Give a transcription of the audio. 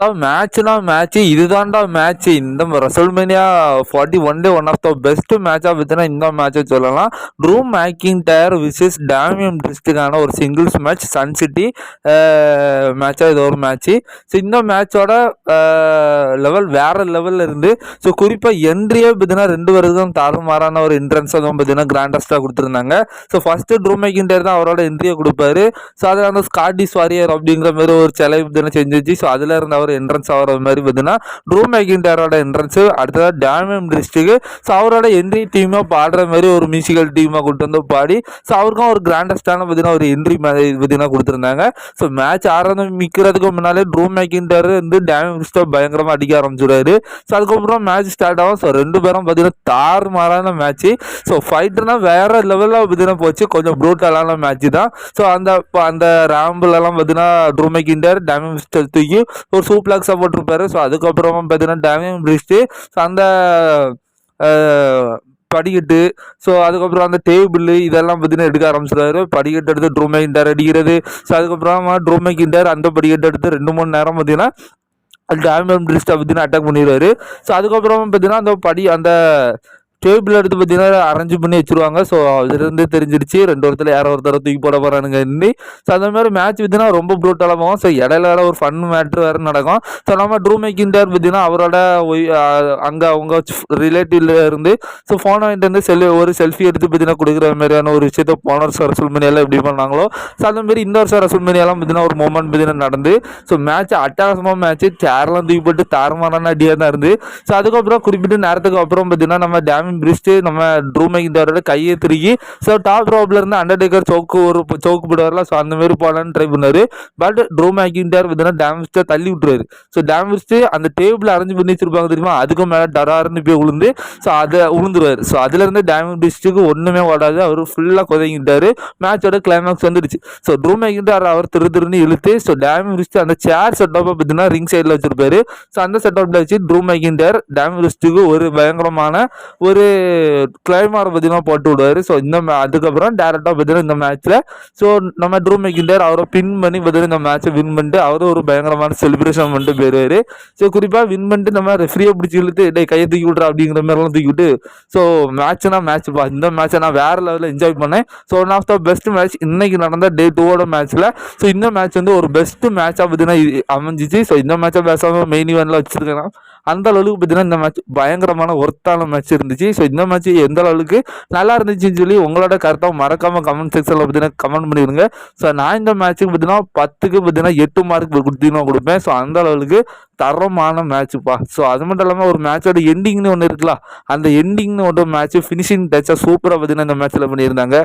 மேட்ச்னா match இதுதான்டா match இந்த WrestleMania forty one day one of the best மேட்சாக பார்த்தீங்கன்னா இந்த மேட்சை சொல்லலாம் Drew McIntyre versus Damian டிஸ்ட்ரிக்டான ஒரு சிங்கிள்ஸ் மேட்ச் சன் சிட்டி மேட்சாக இது ஒரு மேட்ச்சு ஸோ இந்த மேட்சோட லெவல் வேறு லெவலில் இருந்து ஸோ குறிப்பாக என்ட்ரியே பார்த்தீங்கன்னா ரெண்டு வருதும் தாறுமாறான ஒரு என்ட்ரன்ஸ் தான் பார்த்தீங்கன்னா கிராண்டஸ்ட்டாக கொடுத்துருந்தாங்க so first Drew McIntyre தான் அவரோட என்ட்ரியை கொடுப்பாரு ஸோ அதில் அந்த ஸ்காட்டிஸ் வாரியர் அப்படிங்கிற மாதிரி ஒரு சிலை பார்த்தீங்கன்னா செஞ்சிச்சு ஸோ அதில் இருந்த அவர் என்ட்ரன்ஸ் ஆகிற மாதிரி பார்த்தீங்கன்னா ட்ரூ மேக்கின்டாரோட என்ட்ரன்ஸு அடுத்ததாக டேமியம் டிஸ்ட்ரிக்கு ஸோ அவரோட என்ட்ரி டீமாக பாடுற மாதிரி ஒரு மியூசிக்கல் டீமாக கூட்டு வந்து பாடி ஸோ அவருக்கும் ஒரு கிராண்டஸ்டான பார்த்தீங்கன்னா ஒரு என்ட்ரி பார்த்தீங்கன்னா கொடுத்துருந்தாங்க. ஸோ மேட்ச் ஆரம்பிக்கிறதுக்கு முன்னாலே ட்ரூ மேக்கின்டார் வந்து டேமியம் டிஸ்டோ பயங்கரமாக அடிக்க ஆரம்பிச்சுடாரு ஸோ அதுக்கப்புறம் மேட்ச் ஸ்டார்ட் ஆகும். ஸோ ரெண்டு பேரும் பார்த்தீங்கன்னா தார் மாறான மேட்ச்சு ஸோ ஃபைட்டுனா வேற லெவலில் பார்த்தீங்கன்னா போச்சு. கொஞ்சம் ப்ரூட்டலான மேட்ச் தான். ஸோ அந்த அந்த ரேம்பிளெல்லாம் பார்த்தீங்கன்னா ட்ரூ மேக்கின்டார் டேமியம் டிஸ்டோ தூக்கி ஒரு டூ ப்ளாக் சப்போர்ட் போட்டிருப்பாரு. ஸோ அதுக்கப்புறமா பார்த்தீங்கன்னா டேமியம் பிரிஸ்ட்டு ஸோ அந்த படிக்கட்டு ஸோ அதுக்கப்புறம் அந்த டேபிள் இதெல்லாம் பார்த்தீங்கன்னா எடுக்க ஆரம்பிச்சிடுறாரு படிக்கட்டு எடுத்து ட்ரூமே கிண்டார் அடிக்கிறது. ஸோ அதுக்கப்புறமா ட்ரூமே கிண்டார் அந்த படிக்கட்டு எடுத்து ரெண்டு மூணு நேரம் பார்த்தீங்கன்னா டேமியம் பிரிஸ்ட்டை பார்த்தீங்கன்னா அட்டாக் பண்ணிடுவார். ஸோ அதுக்கப்புறமா பார்த்தீங்கன்னா அந்த படி அந்த டேபிள் எடுத்து பார்த்தீங்கன்னா அரேஞ்ச் பண்ணி வச்சுருவாங்க. ஸோ அதுலேருந்தே தெரிஞ்சிருச்சு ரெண்டு ஒருத்தர் யாரோ ஒருத்தர் தூக்கி போட போகிறானுங்க ஸோ அந்த மாதிரி மேட்ச் பார்த்தீங்கன்னா ரொம்ப ப்ரூட்டலாக போகும். ஸோ இடையில வேறு ஒரு ஃபன் மேட்ரு வேறு நடக்கும். ஸோ நம்ம ட்ரூ மேக்கிண்டார் பார்த்தீங்கன்னா அவரோட அங்கே அவங்க ரிலேட்டிவ்ல இருந்து ஸோ ஃபோனை வாங்கிட்டு வந்து செல் ஒரு செல்ஃபி எடுத்து பார்த்தீங்கன்னா கொடுக்குற மாதிரியான ஒரு விஷயத்த போன வருஷம் ரசல்மனியெல்லாம் எப்படி பண்ணாங்களோ ஸோ அந்த மாதிரி இந்த வருஷம் ரசல்மனியெல்லாம் பார்த்தீங்கன்னா ஒரு மூமெண்ட் பார்த்தீங்கன்னா நடந்து ஸோ மேட்ச் அட்டகாசமாக மேட்ச் சேர்லாம் தூக்கி போட்டு தாரமான அடியாக தான் இருந்து. ஸோ அதுக்கப்புறம் குறிப்பிட்ட நேரத்துக்கு அப்புறம் பார்த்தீங்கன்னா நம்ம டேம் டைம் பிரிஸ்ட்டு நம்ம ட்ரூ மேக்கிங் கையை திருக்கி ஸோ டாப் ரோப்ல இருந்து அண்டர்டேக்கர் சோக்கு ஒரு சோக்கு போடுவார்ல ஸோ அந்த மாதிரி போகலான்னு ட்ரை பண்ணாரு. பட் ட்ரூ மேக்கிங் டேர் பார்த்தீங்கன்னா டேமிஸ்ட்டை தள்ளி விட்டுருவாரு. ஸோ டேமிஸ்ட்டு அந்த டேபிள் அரேஞ்ச் பண்ணி வச்சிருப்பாங்க தெரியுமா? அதுக்கும் மேலே டராருன்னு போய் விழுந்து ஸோ அதை விழுந்துருவார் ஸோ அதுலேருந்து டேமிங் பிரிஸ்ட்டுக்கு ஒன்றுமே ஓடாது. அவர் ஃபுல்லாக கொதங்கிட்டாரு. மேட்சோட கிளைமேக்ஸ் வந்துடுச்சு. ஸோ ட்ரூ மேக்கிங் அவர் திரு திருன்னு இழுத்து ஸோ டேமிங் பிரிஸ்ட் அந்த சேர் செட்டப்பை பார்த்தீங்கன்னா ரிங் சைடில் வச்சிருப்பாரு. ஸோ அந்த செட்டப்பில் வச்சு ட்ரூ மேக்கிங் டேமிங் பிரிஸ்ட்டுக்கு ஒரு பயங்கரமான ஒரு கிளைமார் பார்த்தீங்கன்னா போட்டு விடுவார். ஸோ இந்த அதுக்கப்புறம் டேரெக்டாக பார்த்தீங்கன்னா இந்த மேட்ச்சில் ஸோ நம்ம ட்ரூ மேக்கிண்டார் அவரை பின் பண்ணி பார்த்தீங்கன்னா இந்த மேட்ச்சை வின் பண்ணிட்டு அவரும் ஒரு பயங்கரமான செலிப்ரேஷன் பண்ணிட்டு போயிடுவார் ஸோ குறிப்பாக வின் பண்ணிட்டு நம்ம ரெஃப்ரியை பிடிச்சி இழுத்து டே கையை தூக்கி விட்றா அப்படிங்கிற மாதிரிலாம் தூக்கி விட்டு ஸோ மேட்ச்னா மேட்ச் பா இந்த மேட்ச்சை நான் வேறு லெவலில் என்ஜாய் பண்ணேன். So one of the best match இன்னைக்கு நடந்த டே டூவோட மேட்ச்சில் ஸோ இந்த மேட்ச் வந்து ஒரு பெஸ்ட் மேட்சாக பார்த்தீங்கன்னா அமைஞ்சிச்சு. ஸோ இந்த மேட்சை பேசாமல் மெயின் இவனில் வச்சுருக்கேன் அந்த அளவுக்கு பார்த்தீங்கன்னா இந்த மேட்ச் பயங்கரமான ஒர்த்தான மேட்ச் இருந்துச்சு. ஸோ இந்த மேட்ச் எந்த அளவுக்கு நல்லா இருந்துச்சுன்னு சொல்லி உங்களோட கருத்தை மறக்காமல் கமெண்ட் செக்ஷனில் பார்த்தீங்கன்னா கமெண்ட் பண்ணிடுங்க. ஸோ நான் இந்த மேட்ச்சுக்கு பார்த்தீங்கன்னா பத்துக்கு பார்த்தீங்கன்னா எட்டு மார்க் கொடுத்தீங்கன்னா கொடுப்பேன். ஸோ அந்த அளவுக்கு தரமான மேட்ச்சுப்பா ஸோ அது மட்டும் இல்லாமல் ஒரு மேட்சோட எண்டிங்னு ஒன்று இருக்குல்ல அந்த எண்டிங்னு ஒன்று மேட்ச் ஃபினிஷிங் டச்சாக சூப்பராக பார்த்தீங்கன்னா இந்த மேட்ச்சில் பண்ணியிருந்தாங்க.